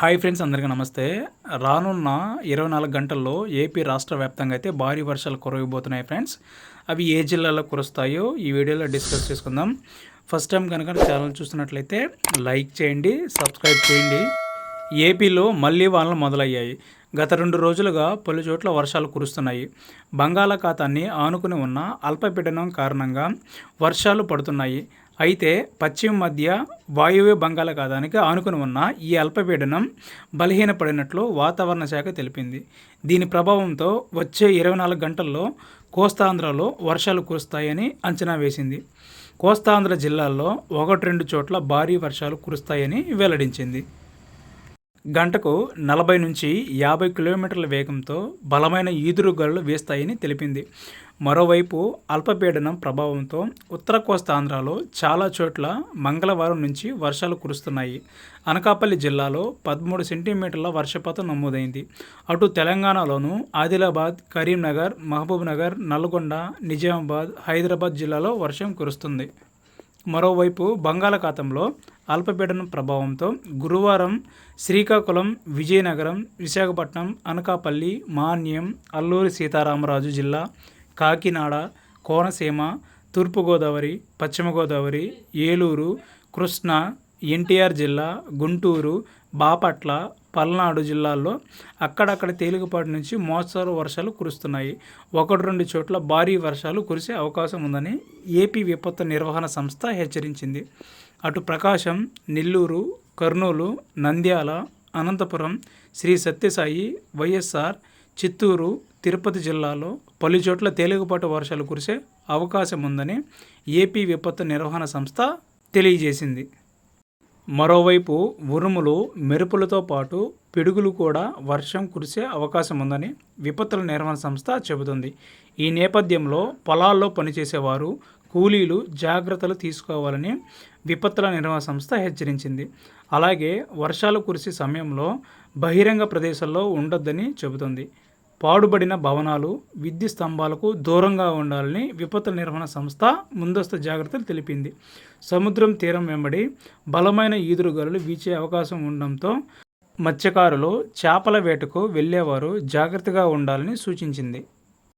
Hi friends అందరికీ నమస్తే. రానున్న ఇరవై నాలుగు గంటల్లో ఏపీ రాష్ట్ర వ్యాప్తంగా అయితే భారీ వర్షాలు కురవబోతున్నాయి ఫ్రెండ్స్. అవి ఏ జిల్లాలో కురుస్తాయో ఈ వీడియోలో డిస్కస్ చేసుకుందాం. ఫస్ట్ టైం కనుక ఛానల్ చూస్తున్నట్లయితే లైక్ చేయండి సబ్స్క్రైబ్ చేయండి. ఏపీలో మళ్ళీ వానలు మొదలయ్యాయి. గత రెండు రోజులుగా పలు చోట్ల వర్షాలు కురుస్తున్నాయి. బంగాళాఖాతాన్ని ఆనుకుని ఉన్న అల్పపీడనం కారణంగా వర్షాలు పడుతున్నాయి. అయితే పశ్చిమ మధ్య వాయువ్య బంగాళాఖాతానికి ఆనుకుని ఉన్న ఈ అల్పపీడనం బలహీనపడినట్లు వాతావరణ శాఖ తెలిపింది. దీని ప్రభావంతో వచ్చే ఇరవై నాలుగు గంటల్లో కోస్తాంధ్రలో వర్షాలు కురుస్తాయని అంచనా వేసింది. కోస్తాంధ్ర జిల్లాల్లో ఒకటి రెండు చోట్ల భారీ వర్షాలు కురుస్తాయని వెల్లడించింది. గంటకు నలభై నుంచి యాభై కిలోమీటర్ల వేగంతో బలమైన ఈదురుగాలులు వీస్తాయని తెలిపింది. మరోవైపు అల్పపీడనం ప్రభావంతో ఉత్తర కోస్తాంధ్రలో చాలా చోట్ల మంగళవారం నుంచి వర్షాలు కురుస్తున్నాయి. అనకాపల్లి జిల్లాలో పదమూడు సెంటీమీటర్ల వర్షపాతం నమోదైంది. అటు తెలంగాణలోను ఆదిలాబాద్ కరీంనగర్ మహబూబ్నగర్ నల్గొండ నిజామాబాద్ హైదరాబాద్ జిల్లాలో వర్షం కురుస్తుంది. మరోవైపు బంగాళాఖాతంలో అల్పపీడనం ప్రభావంతో గురువారం శ్రీకాకుళం విజయనగరం విశాఖపట్నం అనకాపల్లి మాన్యం అల్లూరి సీతారామరాజు జిల్లా కాకినాడ కోనసీమ తూర్పుగోదావరి పశ్చిమ గోదావరి ఏలూరు కృష్ణా ఎన్టీఆర్ జిల్లా గుంటూరు బాపట్ల పల్నాడు జిల్లాల్లో అక్కడక్కడ తేలికపాటి నుంచి మోస్తరు వర్షాలు కురుస్తున్నాయి. ఒకటి రెండు చోట్ల భారీ వర్షాలు కురిసే అవకాశం ఉందని ఏపీ విపత్తు నిర్వహణ సంస్థ హెచ్చరించింది. అటు ప్రకాశం నెల్లూరు కర్నూలు నంద్యాల అనంతపురం శ్రీ సత్యసాయి వైఎస్ఆర్ చిత్తూరు తిరుపతి జిల్లాలో పలు చోట్ల తేలికపాటి వర్షాలు కురిసే అవకాశం ఉందని ఏపీ విపత్తు నిర్వహణ సంస్థ తెలియజేసింది. మరోవైపు ఉరుములు మెరుపులతో పాటు పిడుగులు కూడా వర్షం కురిసే అవకాశం ఉందని విపత్తుల నిర్వహణ సంస్థ చెబుతుంది. ఈ నేపథ్యంలో పొలాల్లో పనిచేసేవారు కూలీలు జాగ్రత్తలు తీసుకోవాలని విపత్తుల నిర్వహణ సంస్థ హెచ్చరించింది. అలాగే వర్షాలు కురిసే సమయంలో బహిరంగ ప్రదేశాల్లో ఉండొద్దని చెబుతుంది. పాడుబడిన భవనాలు విద్యుత్ స్తంభాలకు దూరంగా ఉండాలని విపత్తుల నిర్వహణ సంస్థ ముందస్తు జాగ్రత్తలు తెలిపింది. సముద్రం తీరం వెంబడి బలమైన ఈదురుగాలు వీచే అవకాశం ఉండడంతో మత్స్యకారులు చేపల వేటకు వెళ్ళేవారు జాగ్రత్తగా ఉండాలని సూచించింది.